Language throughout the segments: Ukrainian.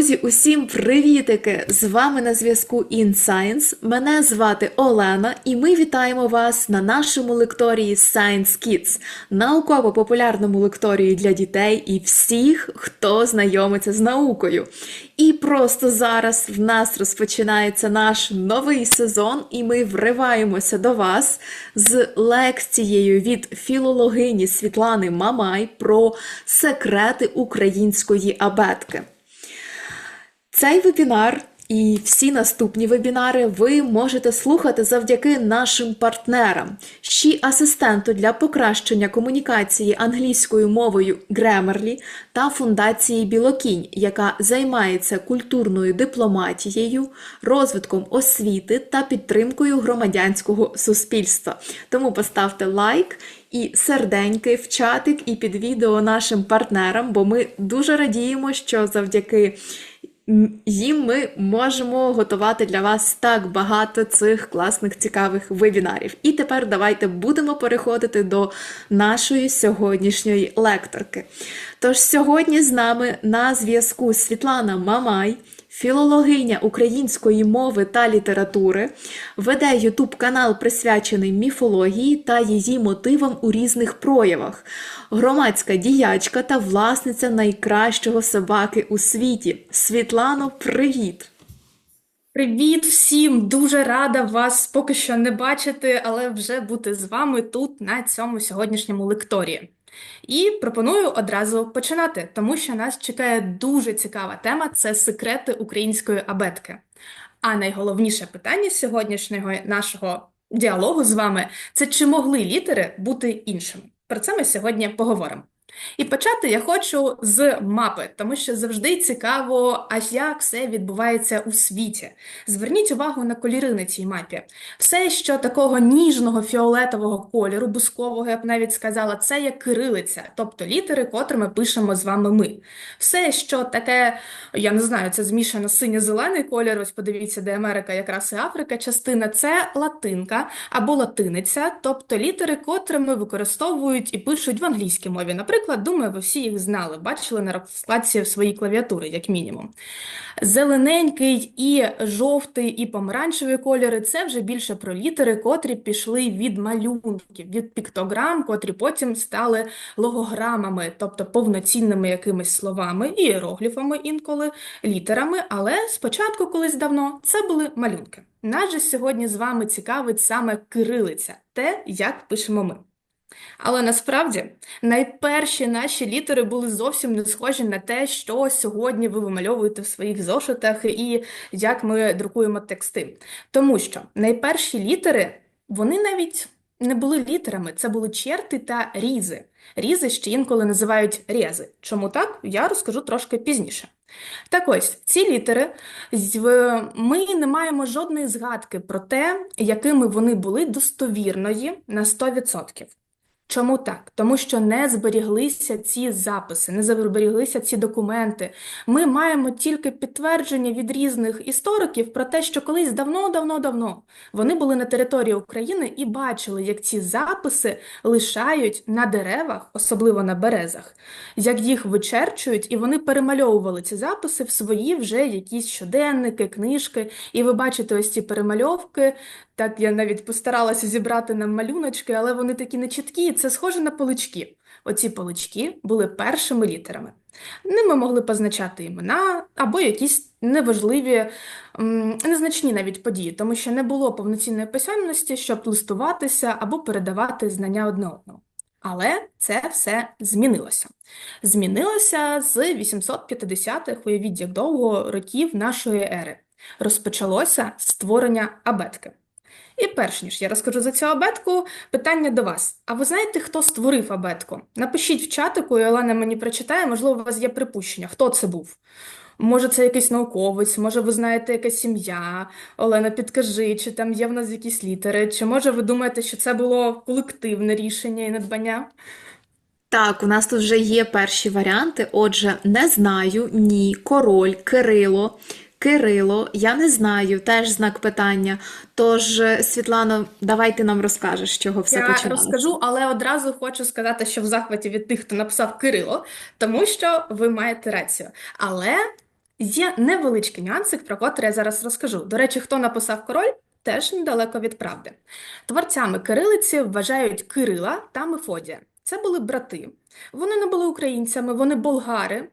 Друзі, усім привітики! З вами на зв'язку InScience. Мене звати Олена, і ми вітаємо вас на нашому лекторії Science Kids, науково-популярному лекторії для дітей і всіх, хто знайомиться з наукою. І просто зараз в нас розпочинається наш новий сезон, і ми вриваємося до вас з лекцією від філологині Світлани Мамай про секрети української абетки. Цей вебінар і всі наступні вебінари ви можете слухати завдяки нашим партнерам, ще асистенту для покращення комунікації англійською мовою Grammarly та фундації Білокінь, яка займається культурною дипломатією, розвитком освіти та підтримкою громадянського суспільства. Тому поставте лайк. І серденьки в чатик і під відео нашим партнерам, бо ми дуже радіємо, що завдяки їм ми можемо готувати для вас так багато цих класних цікавих вебінарів. І тепер давайте будемо переходити до нашої сьогоднішньої лекторки. Тож сьогодні з нами на зв'язку Світлана Мамай. Філологиня української мови та літератури веде Ютуб канал, присвячений міфології та її мотивам у різних проявах, громадська діячка та власниця найкращого собаки у світі. Світлано, привіт! Привіт всім! Дуже рада вас поки що не бачити, але вже бути з вами тут на цьому сьогоднішньому лекторії. І пропоную одразу починати, тому що нас чекає дуже цікава тема це секрети української абетки. А найголовніше питання сьогоднішнього нашого діалогу з вами це чи могли літери бути іншими? Про це ми сьогодні поговоримо. І почати я хочу з мапи, тому що завжди цікаво, аж як все відбувається у світі. Зверніть увагу на кольори на цій мапі. Все, що такого ніжного фіолетового кольору, бускового, я б навіть сказала, це є кирилиця, тобто літери, котрими пишемо з вами ми. Все, що таке, я не знаю, це змішано синьо-зелений кольор, ось подивіться, де Америка, якраз і Африка, частина, це латинка або латиниця, тобто літери, котрими використовують і пишуть в англійській мові. Наприклад, думаю, ви всі їх знали, бачили на розкладці своїй клавіатури, як мінімум. Зелененький і жовтий, і помаранчевий кольори це вже більше про літери, котрі пішли від малюнків, від піктограм, котрі потім стали логограмами, тобто повноцінними якимись словами, іерогліфами інколи, літерами, але спочатку, колись давно, це були малюнки. Нас же сьогодні з вами цікавить саме кирилиця, те, як пишемо ми. Але насправді найперші наші літери були зовсім не схожі на те, що сьогодні ви вимальовуєте в своїх зошитах і як ми друкуємо тексти. Тому що найперші літери, вони навіть не були літерами, це були черти та різи. Різи ще інколи називають рези. Чому так? Я розкажу трошки пізніше. Так ось, ці літери, ми не маємо жодної згадки про те, якими вони були достовірної на 100%. Чому так? Тому що не зберіглися ці записи, не зберіглися ці документи. Ми маємо тільки підтвердження від різних істориків про те, що колись давно-давно-давно вони були на території України і бачили, як ці записи лишають на деревах, особливо на березах, як їх вичерчують, і вони перемальовували ці записи в свої вже якісь щоденники, книжки. І ви бачите ось ці перемальовки. Так я навіть постаралася зібрати нам малюночки, але вони такі нечіткі. Це схоже на полички. Оці полички були першими літерами. Ними могли позначати імена або якісь неважливі, незначні навіть події, тому що не було повноцінної письменності, щоб листуватися або передавати знання одне одному. Але це все змінилося. Змінилося з 850-х, уявіть як довго років нашої ери. Розпочалося створення абетки. І перш ніж я розкажу за цю абетку, питання до вас. А ви знаєте, хто створив абетку? Напишіть в чатику, і Олена мені прочитає, можливо, у вас є припущення, хто це був. Може, це якийсь науковець, може, ви знаєте якась сім'я. Олена, підкажи, чи там є в нас якісь літери, чи може ви думаєте, що це було колективне рішення і надбання? Так, у нас тут вже є перші варіанти. Отже, не знаю, ні, король, Кирило, Кирило, я не знаю, теж знак питання. Тож, Світлано, давай ти нам розкажеш, з чого все Я розкажу, але одразу хочу сказати, що в захваті від тих, хто написав Кирило, тому що ви маєте рацію. Але Є невеличкі нюанси, про котрі я зараз розкажу. До речі, хто написав король, теж недалеко від правди. Творцями кирилиці вважають Кирила та Мефодія. Це були брати. Вони не були українцями, вони болгари.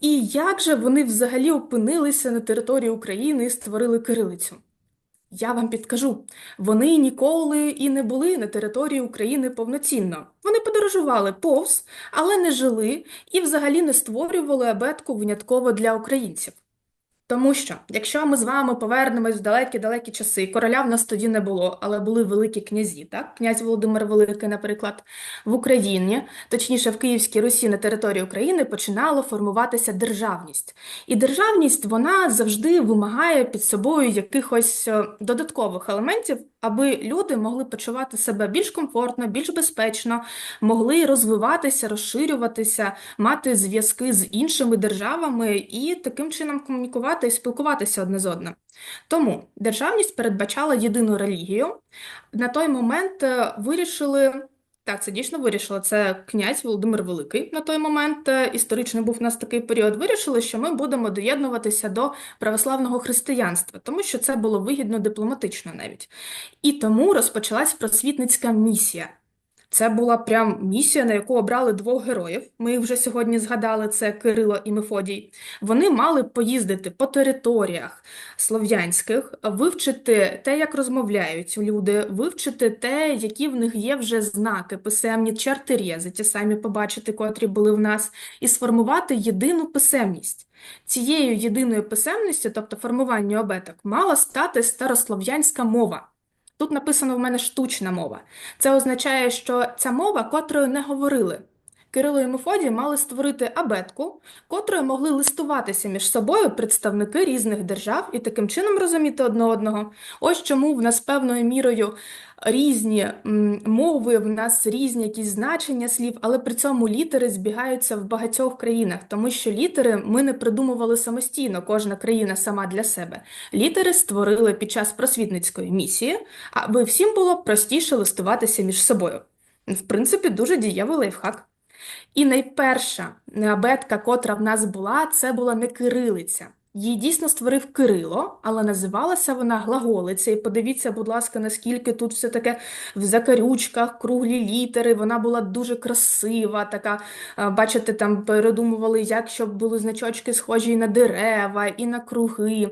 І як же вони взагалі опинилися на території України і створили кирилицю? Я вам підкажу, вони ніколи і не були на території України повноцінно. Вони подорожували повз, але не жили і взагалі не створювали абетку винятково для українців. Тому що, якщо ми з вами повернемось в далекі-далекі часи, короля в нас тоді не було, але були великі князі, так? Князь Володимир Великий, наприклад, в Україні, точніше в Київській Русі на території України починала формуватися державність. І державність вона завжди вимагає під собою якихось е, додаткових елементів, аби люди могли почувати себе більш комфортно, більш безпечно, могли розвиватися, розширюватися, мати зв'язки з іншими державами і таким чином комунікувати і спілкуватися одне з одним. Тому державність передбачала єдину релігію. На той момент е, вирішили. Так, це дійсно вирішили. Це князь Володимир Великий на той момент. е, Історичний був у нас такий період. Вирішили, що ми будемо доєднуватися до православного християнства, тому що це було вигідно дипломатично навіть. І тому розпочалась просвітницька місія. Це була прям місія, на яку обрали двох героїв. Ми їх вже сьогодні згадали, це Кирило і Мефодій. Вони мали поїздити по територіях слов'янських, вивчити те, як розмовляють люди, вивчити те, які в них є вже знаки, писемні чартерези, ті самі побачити, котрі були в нас, і сформувати єдину писемність. Цією єдиною писемністю, тобто формуванню обеток, мала стати старослов'янська мова. Тут написано в мене штучна мова. Це означає, що ця мова, котрою не говорили. Кирило і Мефодій мали створити абетку, котрою могли листуватися між собою представники різних держав і таким чином розуміти одне одного. Ось чому в нас певною мірою різні мови, в нас різні якісь значення слів, але при цьому літери збігаються в багатьох країнах, тому що літери ми не придумували самостійно, кожна країна сама для себе. Літери створили під час просвітницької місії, аби всім було простіше листуватися між собою. В принципі, дуже дієвий лайфхак. І найперша абетка, котра в нас була, це була не кирилиця. Її дійсно створив Кирило, але називалася вона глаголиця. І подивіться, будь ласка, наскільки тут все таке в закарючках, круглі літери. Вона була дуже красива, така, бачите, там передумували, як щоб були значочки схожі і на дерева, і на круги.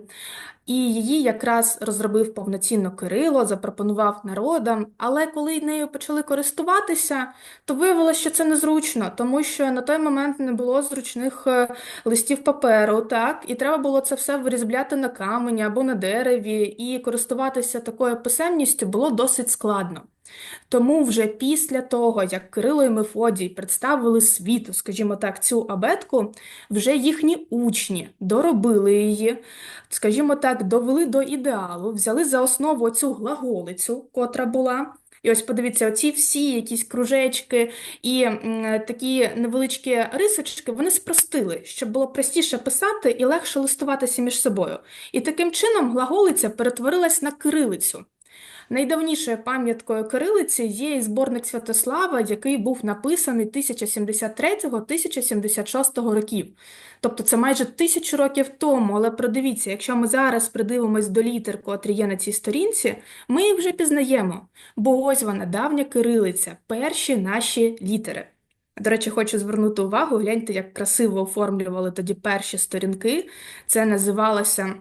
І її якраз розробив повноцінно Кирило, запропонував народам. Але коли нею почали користуватися, то виявилося, що це незручно, тому що на той момент не було зручних е, листів паперу, так, і треба було це все вирізбляти на камені або на дереві, і користуватися такою писемністю було досить складно. Тому вже після того, як Кирило і Мефодій представили світу, скажімо так, цю абетку, вже їхні учні доробили її, скажімо так, довели до ідеалу, взяли за основу цю глаголицю, котра була. І ось подивіться, оці всі якісь кружечки і такі невеличкі рисочки, вони спростили, щоб було простіше писати і легше листуватися між собою. І таким чином глаголиця перетворилась на кирилицю. Найдавнішою пам'яткою кирилиці є і зборник Святослава, який був написаний 1073-1076 років. Тобто це майже тисячу років тому, але продивіться, якщо ми зараз придивимось до літер, котрі є на цій сторінці, ми їх вже пізнаємо, бо ось вона, давня кирилиця, перші наші літери. До речі, хочу звернути увагу, гляньте, як красиво оформлювали тоді перші сторінки. Це називалося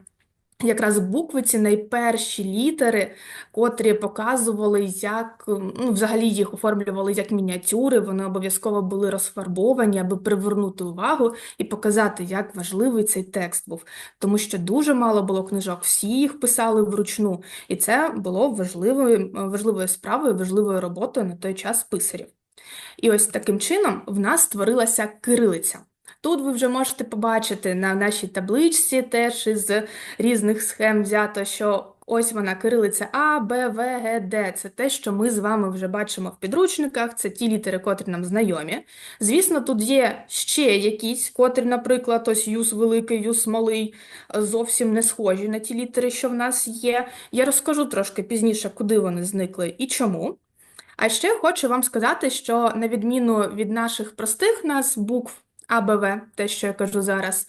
якраз буквиці, найперші літери, котрі показували, як ну, взагалі їх оформлювали як мініатюри. Вони обов'язково були розфарбовані, аби привернути увагу і показати, як важливий цей текст був. Тому що дуже мало було книжок, всі їх писали вручну, і це було важливою, важливою справою, важливою роботою на той час писарів. І ось таким чином в нас створилася кирилиця. Тут ви вже можете побачити на нашій табличці теж із різних схем взято, що ось вона кирилиця А, Б, В, Г, Д. Це те, що ми з вами вже бачимо в підручниках, це ті літери, котрі нам знайомі. Звісно, тут є ще якісь, котрі, наприклад, ось юс великий, юс малий, зовсім не схожі на ті літери, що в нас є. Я розкажу трошки пізніше, куди вони зникли і чому. А ще хочу вам сказати, що на відміну від наших простих нас букв АБВ, те, що я кажу зараз.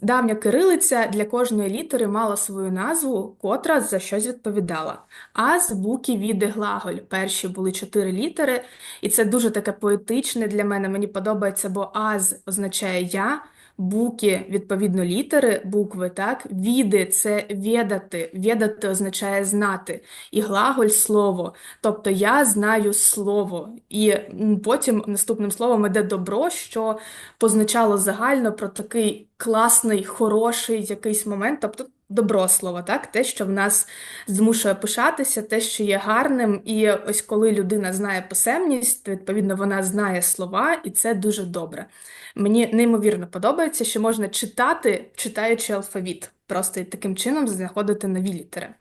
Давня кирилиця для кожної літери мала свою назву, котра за щось відповідала. Аз, буки, віди, глаголь. Перші були чотири літери, і це дуже таке поетичне для мене. Мені подобається, бо аз означає я. Буки, відповідно, літери, букви, так? Віди це відати. Відати означає знати. І глаголь слово. Тобто я знаю слово. І потім наступним словом іде добро, що позначало загально про такий класний, хороший якийсь момент, тобто добро слово, так? Те, що в нас змушує пишатися, те, що є гарним. І ось коли людина знає писемність, відповідно вона знає слова, і це дуже добре. Мені неймовірно подобається, що можна читати, читаючи алфавіт, просто таким чином знаходити нові літери.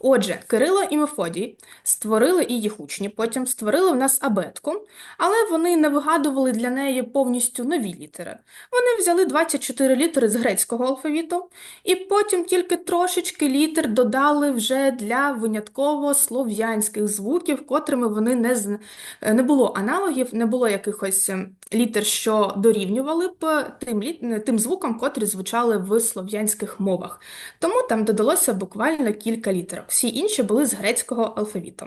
Отже, Кирило і Мефодій створили і їх учні, потім створили в нас абетку, але вони не вигадували для неї повністю нові літери. Вони взяли 24 літери з грецького алфавіту, і потім тільки трошечки літер додали вже для винятково слов'янських звуків, котрими вони не, е, не було аналогів, не було якихось ем, літер, що дорівнювали б тим, літ- тим звукам, котрі звучали в слов'янських мовах. Тому там додалося буквально кілька літерок. Всі інші були з грецького алфавіту.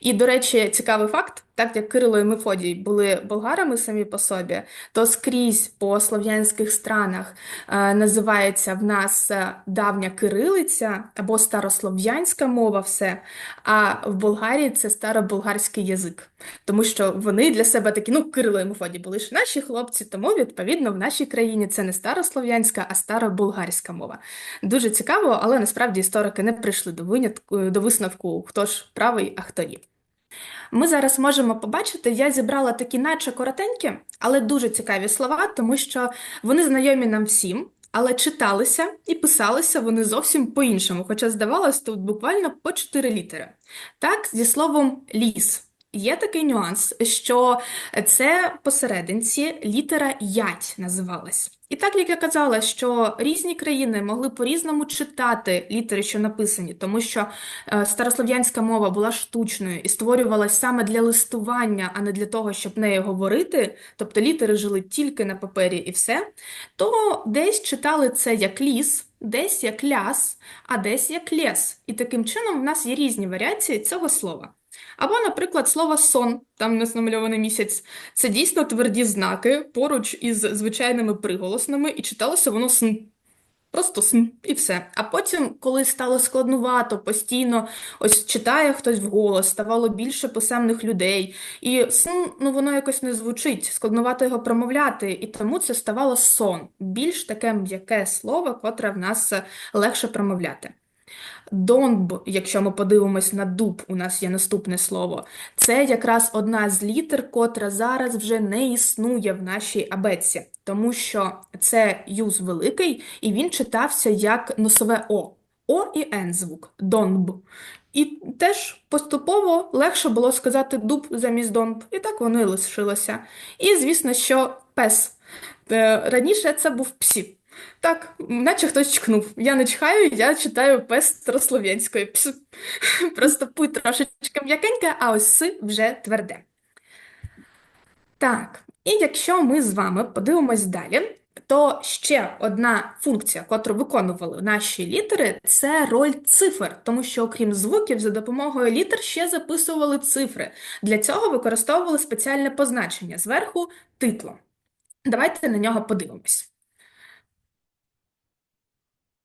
І, до речі, цікавий факт: так як Кирило і Мефодій були болгарами самі по собі, то скрізь по слов'янських странах е, називається в нас е, давня кирилиця або старослов'янська мова, все. А в Болгарії це староболгарський язик. Тому що вони для себе такі, ну, Кирило і Мефодій були ж наші хлопці, тому, відповідно, в нашій країні це не старослов'янська, а староболгарська мова. Дуже цікаво, але насправді історики не прийшли до винятку, до висновку, хто ж правий, а хто ні. Ми зараз можемо побачити, я зібрала такі наче коротенькі, але дуже цікаві слова, тому що вони знайомі нам всім, але читалися і писалися вони зовсім по-іншому, хоча здавалось, тут буквально по чотири літери. Так, зі словом ліс. Є такий нюанс, що це посерединці літера ять називалась. І так, як я казала, що різні країни могли по-різному читати літери, що написані, тому що е, старослов'янська мова була штучною і створювалась саме для листування, а не для того, щоб нею говорити, тобто літери жили тільки на папері і все, то десь читали це як ліс, десь як ляс, а десь як лєс. І таким чином в нас є різні варіації цього слова. Або, наприклад, слово сон, там у намальований місяць, це дійсно тверді знаки поруч із звичайними приголосними, і читалося воно сн. Просто сн і все. А потім, коли стало складнувато, постійно ось читає хтось вголос, ставало більше писемних людей, і сн, ну воно якось не звучить, складнувато його промовляти, і тому це ставало сон, більш таке м'яке слово, котре в нас легше промовляти. Донб, якщо ми подивимось на дуб, у нас є наступне слово. Це якраз одна з літер, котра зараз вже не існує в нашій абетці, тому що це юз великий, і він читався як носове О. О і Н звук. Донб. І теж поступово легше було сказати дуб замість донб, і так воно і лишилося. І, звісно, що пес. Е, Раніше це був псі. Так, наче хтось чкнув. Я не чхаю, я читаю пес старослов'янської. Пс. Просто пуй трошечки м'якеньке, а ось си вже тверде. Так, і якщо ми з вами подивимось далі, то ще одна функція, котру виконували наші літери, це роль цифр, тому що окрім звуків, за допомогою літер ще записували цифри. Для цього використовували спеціальне позначення зверху титло. Давайте на нього подивимось.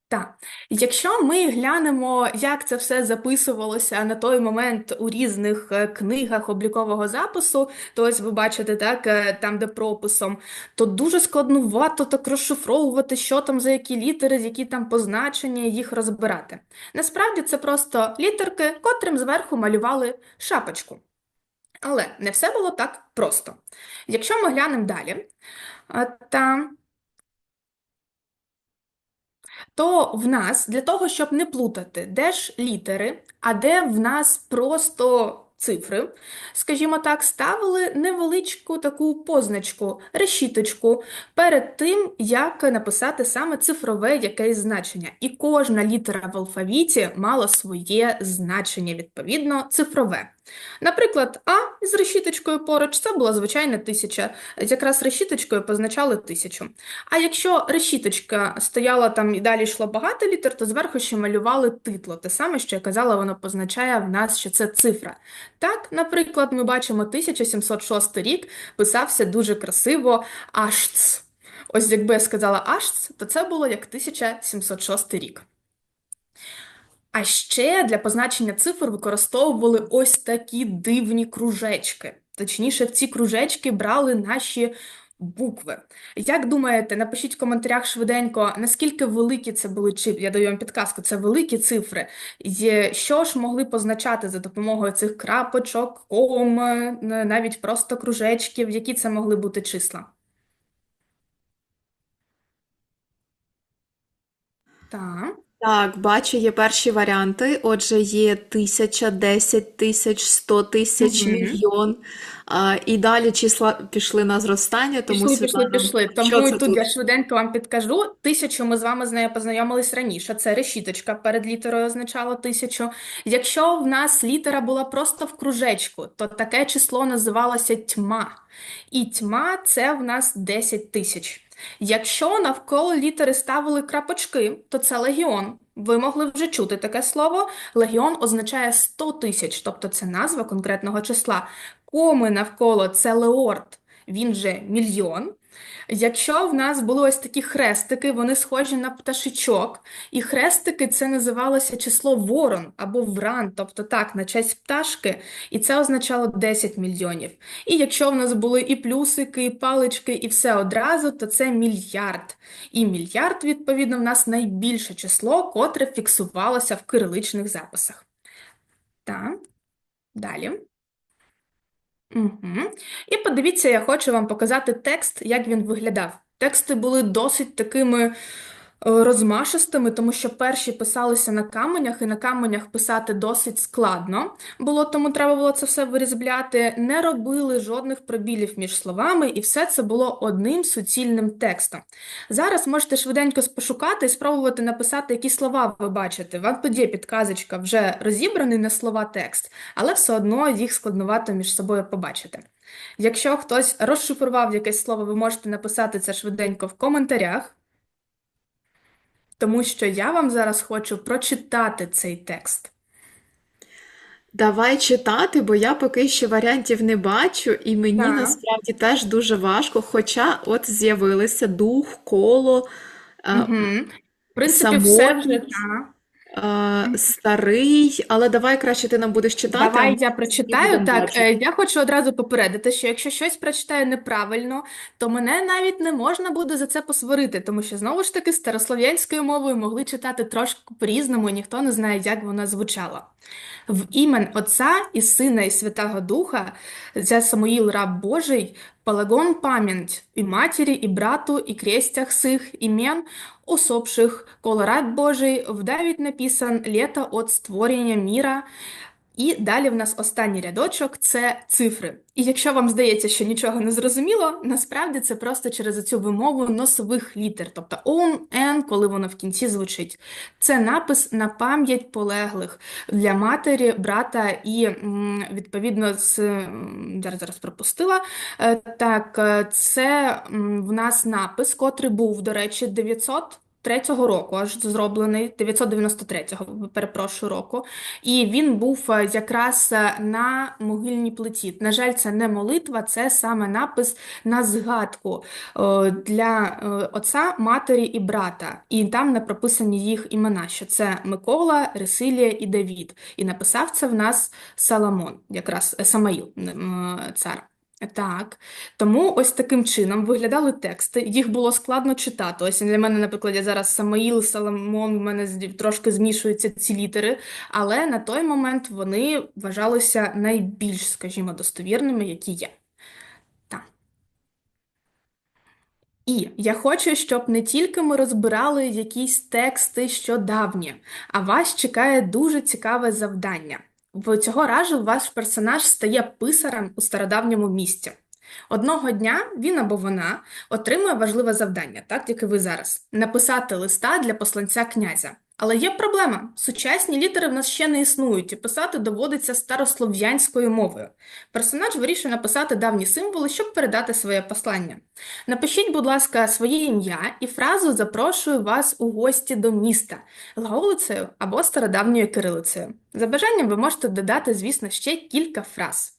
Так, якщо ми глянемо, як це все записувалося на той момент у різних е, книгах облікового запису, то ось ви бачите, так, е, там, де прописом, то дуже складнувато так розшифровувати, що там за які літери, які там позначення, їх розбирати. Насправді це просто літерки, котрим зверху малювали шапочку. Але не все було так просто. Якщо ми глянемо далі, е, там то в нас для того, щоб не плутати, де ж літери, а де в нас просто цифри, скажімо так, ставили невеличку таку позначку, решіточку перед тим, як написати саме цифрове якесь значення. І кожна літера в алфавіті мала своє значення, відповідно, цифрове. Наприклад, А з решіточкою поруч це була звичайна тисяча. Якраз решіточкою позначали тисячу. А якщо решіточка стояла там і далі йшло багато літер, то зверху ще малювали титло. Те саме, що я казала, воно позначає в нас, що це цифра. Так, наприклад, ми бачимо 1706 рік, писався дуже красиво Ашц. Ось якби я сказала Ашц, то це було як 1706 рік. А ще для позначення цифр використовували ось такі дивні кружечки. Точніше, в ці кружечки брали наші букви. Як думаєте, напишіть в коментарях швиденько, наскільки великі це були чи я даю вам підказку, це великі цифри. І Що ж могли позначати за допомогою цих крапочок, ком, навіть просто кружечків, які це могли бути числа? Так. Так, бачу, є перші варіанти. Отже, є тисяча, десять тисяч, сто тисяч, Мгм. мільйон. А, і далі числа пішли на зростання, тому Пішли, пішли, Світлана, пішли. що Тому це тут тут? я швиденько вам підкажу. Тисячу ми з вами з нею познайомились раніше. Це решіточка перед літерою означала тисячу. Якщо в нас літера була просто в кружечку, то таке число називалося тьма. І тьма це в нас 10 тисяч. Якщо навколо літери ставили крапочки, то це легіон. Ви могли вже чути таке слово. Легіон означає 100 тисяч, тобто це назва конкретного числа. Коми навколо це леорд, він же мільйон. Якщо в нас були ось такі хрестики, вони схожі на пташечок, і хрестики це називалося число ворон або вран, тобто так, на честь пташки, і це означало 10 мільйонів. І якщо в нас були і плюсики, і палички, і все одразу, то це мільярд. І мільярд, відповідно, в нас найбільше число, котре фіксувалося в кириличних записах. Так, далі. Угу. І подивіться, я хочу вам показати текст, як він виглядав. Тексти були досить такими розмашистими, тому що перші писалися на каменях, і на каменях писати досить складно було, тому треба було це все вирізбляти. Не робили жодних пробілів між словами, і все це було одним суцільним текстом. Зараз можете швиденько пошукати і спробувати написати, які слова ви бачите. Вам тоді підказочка вже розібраний на слова текст, але все одно їх складновато між собою побачити. Якщо хтось розшифрував якесь слово, ви можете написати це швиденько в коментарях, тому що я вам зараз хочу прочитати цей текст. Давай читати, бо я поки що варіантів не бачу, і мені Так. насправді теж дуже важко. Хоча от з'явилися дух, коло, Угу. В принципі, все вже так. Е, старий, але давай краще ти нам будеш читати, Давай я прочитаю. будемо Так, бачити. е, я хочу одразу попередити, що якщо щось прочитаю неправильно, то мене навіть не можна буде за це посварити, тому що знову ж таки старослов'янською мовою могли читати трошки по-різному, і ніхто не знає, як вона звучала. В імен Отця і Сина і Святого Духа, за Самуїл раб Божий, полагон пам'ять і матері, і брату, і крестях сих імен, усопших, коло раб Божий, вдавить написан лето от створення міра, і далі в нас останній рядочок це цифри. І якщо вам здається, що нічого не зрозуміло, насправді це просто через цю вимову носових літер, тобто он, ен, коли воно в кінці звучить. Це напис на пам'ять полеглих для матері, брата і відповідно з зараз зараз пропустила. Е, Так, е, це в нас напис, котрий був, до речі, 900 Третього року, аж зроблений 993-го, перепрошую року, і він був е, якраз е, на могильній плиті. На жаль, це не молитва, це саме напис на згадку е, для отця, матері і брата. І там не прописані їх імена, що це Микола, Ресилія і Давід. І написав це в нас Саламон, якраз Самаїл, цар. Так, тому ось таким чином виглядали тексти. Їх було складно читати. Ось для мене, наприклад, я зараз Самаїл, Соломон, в мене трошки змішуються ці літери, але на той момент вони вважалися найбільш, скажімо, достовірними, які є. Так. І я хочу, щоб не тільки ми розбирали якісь тексти, що давні, а вас чекає дуже цікаве завдання. В цього разу ваш персонаж стає писарем у стародавньому місті. Одного дня він або вона отримує важливе завдання, так як і ви зараз, написати листа для посланця князя. Але є проблема. Сучасні літери в нас ще не існують, і писати доводиться старослов'янською мовою. Персонаж вирішує написати давні символи, щоб передати своє послання. Напишіть, будь ласка, своє ім'я і фразу «Запрошую вас у гості до міста» глаголицею або стародавньою кирилицею. За бажанням ви можете додати, звісно, ще кілька фраз.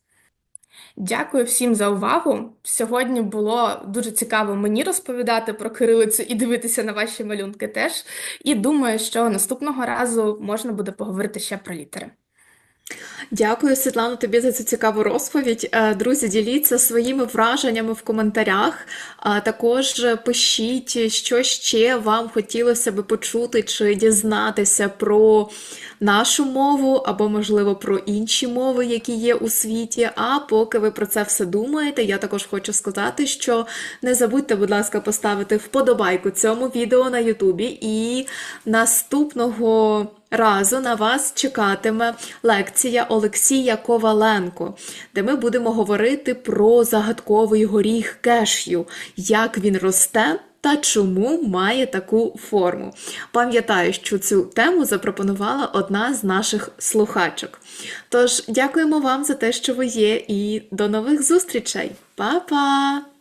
Дякую всім за увагу. Сьогодні було дуже цікаво мені розповідати про кирилицю і дивитися на ваші малюнки теж. І думаю, що наступного разу можна буде поговорити ще про літери. Дякую, Світлано, тобі за цю цікаву розповідь. Е, Друзі, діліться своїми враженнями в коментарях. А також пишіть, що ще вам хотілося би почути чи дізнатися про нашу мову, або, можливо, про інші мови, які є у світі. А поки ви про це все думаєте, я також хочу сказати, що не забудьте, будь ласка, поставити вподобайку цьому відео на Ютубі і наступного. Разу на вас чекатиме лекція Олексія Коваленко, де ми будемо говорити про загадковий горіх кешю, як він росте та чому має таку форму. Пам'ятаю, що цю тему запропонувала одна з наших слухачок. Тож, дякуємо вам за те, що ви є, і до нових зустрічей. Па-па!